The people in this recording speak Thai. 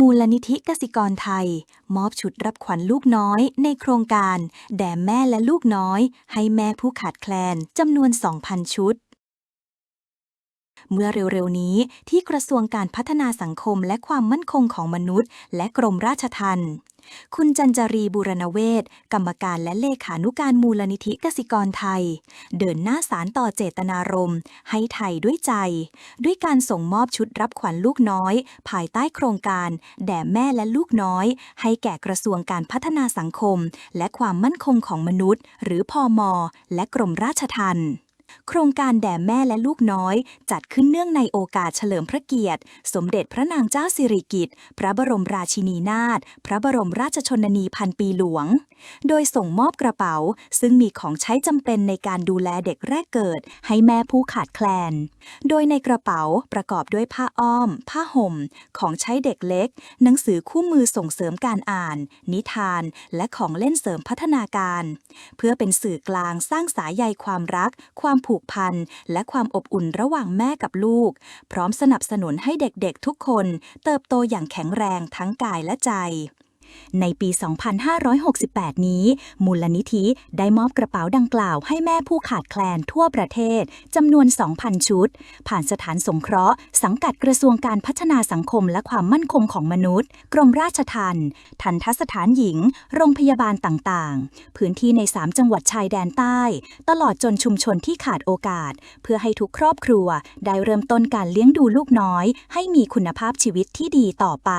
มูลนิธิกสิกรไทย มอบชุดรับขวัญลูกน้อย ในโครงการ แด่แม่และลูกน้อย ให้แม่ผู้ขาดแคลนจำนวน 2,000 ชุด เมื่อเร็วๆนี้ที่กระทรวงการพัฒนาสังคมและความมั่นคงของมนุษย์ และกรมราชทัณฑ์คุณจันจรีบูรณเวศกรรมการและเลขานุการมูลนิธิกสิกรไทย เดินหน้าสารต่อเจตนารมณ์ ให้ไทยด้วยใจ ด้วยการส่งมอบชุดรับขวัญลูกน้อย ภายใต้โครงการ แด่แม่และลูกน้อย ให้แก่กระทรวงการพัฒนาสังคม และความมั่นคงของมนุษย์ หรือพอมและกรมราชทัณฑ์ โครงการแด่แม่และลูกน้อย จัดขึ้นเนื่องในโอกาสเฉลิมพระเกียรติ สมเด็จพระนางเจ้าสิริกิติ์พระบรมราชินีนาถพระบรมราชชนนีพันปีหลวงโดยส่งมอบกระเป๋า ซึ่งมีของใช้จำเป็นในการดูแลเด็กแรกเกิด ให้แม่ผู้ขาดแคลน โดยในกระเป๋าประกอบด้วยผ้าอ้อม ผ้าห่ม ของใช้เด็กเล็ก หนังสือคู่มือส่งเสริมการอ่าน นิทาน และของเล่นเสริมพัฒนาการ เพื่อเป็นสื่อกลางสร้างสายใยความรัก ความผูกพัน และความอบอุ่นระหว่างแม่กับลูก พร้อมสนับสนุนให้เด็กๆทุกคน เติบโตอย่างแข็งแรงทั้งกายและใจ ในปี 2568 นี้ มูลนิธิได้มอบกระเป๋าดังกล่าวให้แม่ผู้ขาดแคลนทั่วประเทศจำนวน 2,000 ชุด ผ่านสถานสงเคราะห์ สังกัดกระทรวงการพัฒนาสังคมและความมั่นคงของมนุษย์ กรมราชทัณฑ์ทันทสถานหญิง โรงพยาบาลต่างๆ พื้นที่ใน 3 จังหวัดชายแดนใต้ ตลอดจนชุมชนที่ขาดโอกาส เพื่อให้ทุกครอบครัวได้เริ่มต้นการเลี้ยงดูลูกน้อย ให้มีคุณภาพชีวิตที่ดีต่อไป